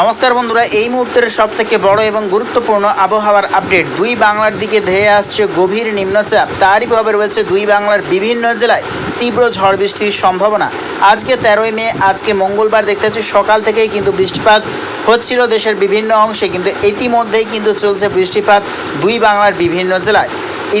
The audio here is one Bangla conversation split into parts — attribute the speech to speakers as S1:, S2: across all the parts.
S1: নমস্কার বন্ধুরা, এই মুহূর্তের সব থেকে বড় এবং গুরুত্বপূর্ণ আবহাওয়ার আপডেট। দুই বাংলার দিকে ধেয়ে আসছে গভীর নিম্নচাপ। তারই প্রভাবে রয়েছে দুই বাংলার বিভিন্ন জেলায় তীব্র ঝড় বৃষ্টির সম্ভাবনা। আজকে তেরোই মে, আজকে মঙ্গলবার দেখতে পাচ্ছি সকাল থেকেই কিন্তু বৃষ্টিপাত হচ্ছিল দেশের বিভিন্ন অংশে, কিন্তু ইতিমধ্যেই কিন্তু চলছে বৃষ্টিপাত দুই বাংলার বিভিন্ন জেলায়।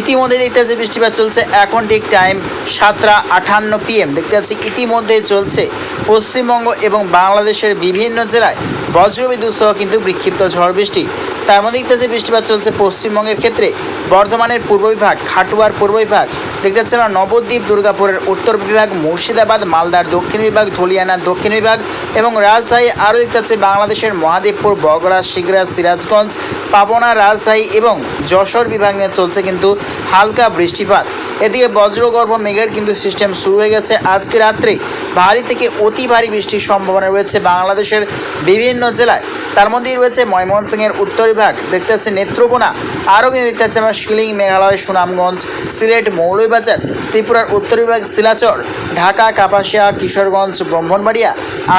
S1: ইতিমধ্যে দেখতে পাচ্ছি বৃষ্টিপাত চলছে এখন ঠিক টাইম সাতটা আটান্ন পিএম দেখতে পাচ্ছি ইতিমধ্যেই চলছে পশ্চিমবঙ্গ এবং বাংলাদেশের বিভিন্ন জেলায় বজ্রবিদ্যুৎ সহ কিন্তু বিক্ষিপ্ত ঝড় বৃষ্টি। তার মধ্যে দেখতে পাচ্ছি বৃষ্টিপাত চলছে পশ্চিমবঙ্গের ক্ষেত্রে। বর্ধমানের পূর্ব বিভাগ, খাটুয়ার পূর্ব বিভাগ, দেখতে পাচ্ছি আমরা নবদ্বীপ, দুর্গাপুরের উত্তর বিভাগ, মুর্শিদাবাদ, মালদার দক্ষিণ বিভাগ, ধুলিয়ানার দক্ষিণ বিভাগ এবং রাজশাহী, আরও দেখতে পাচ্ছি বাংলাদেশের মহাদেবপুর, বগড়া শিগরা সিরাজগঞ্জ, পাবনা, রাজশাহী এবং যশোর বিভাগ নিয়ে চলছে কিন্তু হালকা বৃষ্টিপাত। এদিকে বজ্রগর্ভ মেঘের কিন্তু সিস্টেম শুরু হয়ে গেছে। আজকে রাত্রে ভারী থেকে অতি ভারী বৃষ্টির সম্ভাবনা রয়েছে বাংলাদেশের বিভিন্ন জেলায়। তার মধ্যেই রয়েছে ময়মনসিংহের উত্তর বিভাগ। দেখতে পাচ্ছি নেত্রকোনা, আরও কিন্তু দেখতে পাচ্ছি আমরা শিলিং, মেঘালয়, সুনামগঞ্জ, সিলেট, মৌলভীবাজার, ত্রিপুরার উত্তর বিভাগ, শিলাচর, ঢাকা, কাপাসিয়া, কিশোরগঞ্জ, ব্রাহ্মণবাড়িয়া,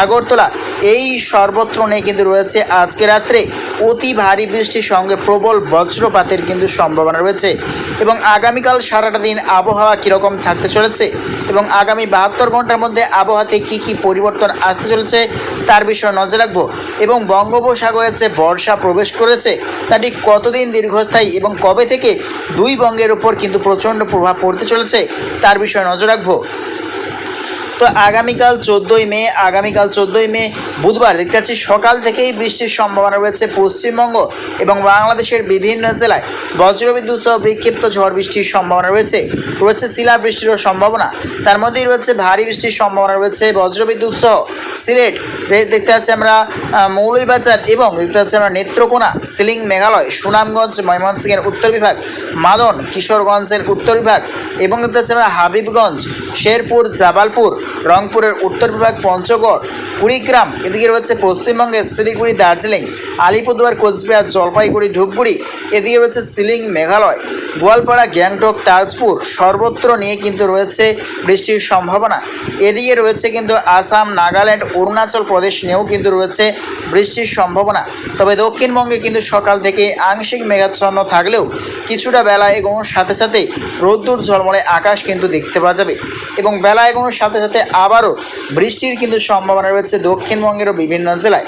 S1: আগরতলা। এই সর্বত্র নিয়ে কিন্তু রয়েছে আজকে রাত্রে অতি ভারী বৃষ্টির সঙ্গে প্রবল বজ্রপাতের কিন্তু সম্ভাবনা রয়েছে। এবং আগামীকাল সারাটা দিন আবহাওয়া কীরকম থাকতে চলেছে এবং আগামী বাহাত্তর ঘণ্টার মধ্যে আবহাওয়াতে কি কি পরিবর্তন আসতে চলেছে তার বিষয়ে নজর রাখব। এবং বঙ্গোপসাগরে যে বর্ষা প্রবেশ করেছে, তা ঠিক কতদিন দীর্ঘস্থায়ী এবং কবে থেকে দুই বঙ্গের উপর কিন্তু প্রচণ্ড প্রভাব পড়তে চলেছে, তার বিষয়ে নজর রাখব। তো আগামীকাল চোদ্দোই মে, আগামীকাল চোদ্দোই মে বুধবার দেখতে পাচ্ছি সকাল থেকেই বৃষ্টির সম্ভাবনা রয়েছে পশ্চিমবঙ্গ এবং বাংলাদেশের বিভিন্ন জেলায়। বজ্রবিদ্যুৎ সহ বিক্ষিপ্ত ঝড় বৃষ্টির সম্ভাবনা রয়েছে। রয়েছে শিলা বৃষ্টিরও সম্ভাবনা। তার মধ্যেই রয়েছে ভারী বৃষ্টির সম্ভাবনা রয়েছে বজ্রবিদ্যুৎ সহ সিলেট। দেখতে পাচ্ছি আমরা মৌলভীবাজার এবং দেখতে পাচ্ছি আমরা নেত্রকোনা, সিলিং মেঘালয়, সুনামগঞ্জ, ময়মনসিংহের উত্তর বিভাগ, মাদন, কিশোরগঞ্জের উত্তর বিভাগ এবং দেখতে পাচ্ছি আমরা হাবিবগঞ্জ, শেরপুর, জাবালপুর রংপুরের উত্তর বিভাগ পঞ্চগড়, কুড়িগ্রাম, এদিকে রয়েছে পশ্চিমবঙ্গের শিলিগুড়ি, দার্জিলিং, আলিপুরদুয়ার, কোচবিহার, জলপাইগুড়ি, ধূপগুড়ি, এদিকে রয়েছে সিলিং মেঘালয়। গোয়ালপাড়া, গ্যাংটক, তাজপুর সর্বত্র নিয়ে কিন্তু রয়েছে বৃষ্টির সম্ভাবনা। এদিকে রয়েছে কিন্তু আসাম, নাগাল্যান্ড, অরুণাচল প্রদেশ নিয়েও কিন্তু রয়েছে বৃষ্টির সম্ভাবনা। তবে দক্ষিণবঙ্গে কিন্তু সকাল থেকে আংশিক মেঘাচ্ছন্ন থাকলেও কিছুটা বেলা এগোনোর সাথে সাথে রোদ্দুর ঝলমলে আকাশ কিন্তু দেখতে পাওয়া যাবে। এবং বেলা এগোনোর সাথে সাথে আবারও বৃষ্টির কিন্তু সম্ভাবনা রয়েছে দক্ষিণবঙ্গেরও বিভিন্ন জেলায়।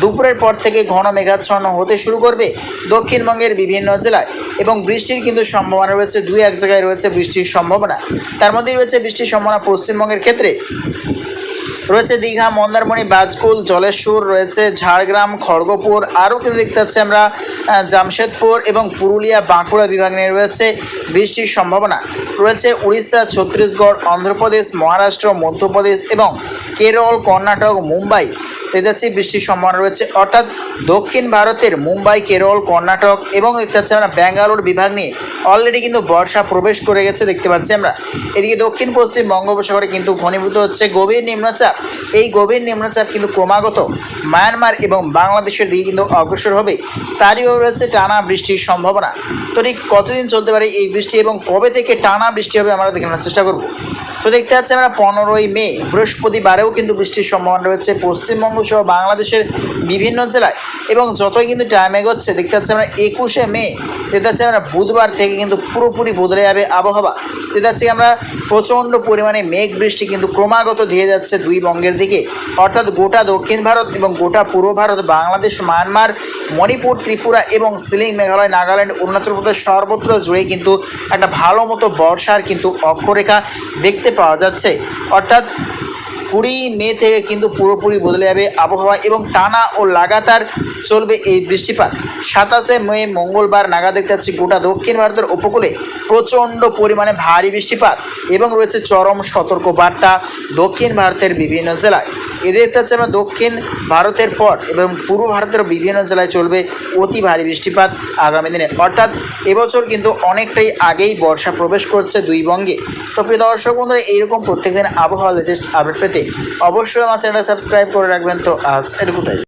S1: দুপুরের পর থেকে ঘন মেঘাচ্ছন্ন হতে শুরু করবে দক্ষিণবঙ্গের বিভিন্ন জেলায়। এবং বৃষ্টির কিন্তু সম্ভাবনা রয়েছে, দুই এক জায়গায় রয়েছে বৃষ্টির সম্ভাবনা। তার মধ্যেই রয়েছে বৃষ্টির সম্ভাবনা পশ্চিমবঙ্গের ক্ষেত্রে। রয়েছে দীঘা, মন্দারমণি, বাজকুল, জলেশ্বর, রয়েছে ঝাড়গ্রাম, খড়গপুর। আরও কিন্তু দেখতে পাচ্ছি আমরা জামশেদপুর এবং পুরুলিয়া, বাঁকুড়া বিভাগ নিয়ে রয়েছে বৃষ্টির সম্ভাবনা। রয়েছে উড়িষ্যা, ছত্তিশগড়, অন্ধ্রপ্রদেশ, মহারাষ্ট্র, মধ্যপ্রদেশ এবং কেরল, কর্ণাটক, মুম্বাই। পাচ্ছি বৃষ্টির সম্ভাবনা রয়েছে। অর্থাৎ দক্ষিণ ভারতের মুম্বাই, কেরল, কর্ণাটক এবং আমরা ব্যাঙ্গালোর বিভাগ নিয়ে অলরেডি কিন্তু বর্ষা প্রবেশ করে গেছে, দেখতে পাচ্ছি আমরা। এদিকে দক্ষিণ পশ্চিম বঙ্গোপসাগরে কিন্তু ঘনীভূত হচ্ছে গভীর নিম্নচাপ। এই গভীর নিম্নচাপ কিন্তু ক্রমাগত মায়ানমার এবং বাংলাদেশের দিকে কিন্তু অগ্রসর হবে। তারইও রয়েছে টানা বৃষ্টির সম্ভাবনা। তো ঠিক কতদিন চলতে পারে এই বৃষ্টি এবং কবে থেকে টানা বৃষ্টি হবে আমরা দেখানোর চেষ্টা করব। তো দেখতে পাচ্ছি আমরা পনেরোই মে, বৃহস্পতিবারেও কিন্তু বৃষ্টির সম্ভাবনা রয়েছে। পশ্চিমবঙ্গ সহ বাংলাদেশের বিভিন্ন জেলায়। এবং যতই কিন্তু টাইম এগোচ্ছে, দেখতে পাচ্ছি আমরা একুশে মে, দেখতে পাচ্ছি আমরা বুধবার থেকে কিন্তু পুরোপুরি বদলে যাবে আবহাওয়া। দেখতে পাচ্ছি আমরা প্রচণ্ড পরিমাণে মেঘ বৃষ্টি কিন্তু ক্রমাগত দিয়ে যাচ্ছে দুই বঙ্গের দিকে। অর্থাৎ গোটা দক্ষিণ ভারত এবং গোটা পূর্ব ভারত, বাংলাদেশ, মায়ানমার, মণিপুর, ত্রিপুরা এবং সিলিং মেঘালয়, নাগাল্যান্ড, অরুণাচল প্রদেশ সর্বত্র জুড়ে কিন্তু একটা ভালো মতো বর্ষার কিন্তু অক্ষরেখা দেখতে পাওয়া যাচ্ছে। অর্থাৎ কুড়ি মে থেকে কিন্তু পুরোপুরি বদলে যাবে আবহাওয়া এবং টানা ও লাগাতার চলবে এই বৃষ্টিপাত। সাতাশে মে মঙ্গলবার নাগাদ দেখতে পাচ্ছি গোটা দক্ষিণ ভারতের উপকূলে প্রচণ্ড পরিমাণে ভারী বৃষ্টিপাত এবং রয়েছে চরম সতর্ক বার্তা দক্ষিণ ভারতের বিভিন্ন জেলায়। এদের হচ্ছে আমরা দক্ষিণ ভারতের পর এবং পূর্ব ভারতের বিভিন্ন জেলায় চলবে অতি ভারী বৃষ্টিপাত আগামী দিনে। অর্থাৎ এবছর কিন্তু অনেকটাই আগেই বর্ষা প্রবেশ করছে দুই বঙ্গে। তো প্রিয় দর্শক বন্ধুরা, এইরকম প্রত্যেকদিন আবহাওয়া লেটেস্ট আপডেট পেতে অবশ্যই আমার চ্যানেলটা সাবস্ক্রাইব করে রাখবেন। তো আজ এটুকুটাই।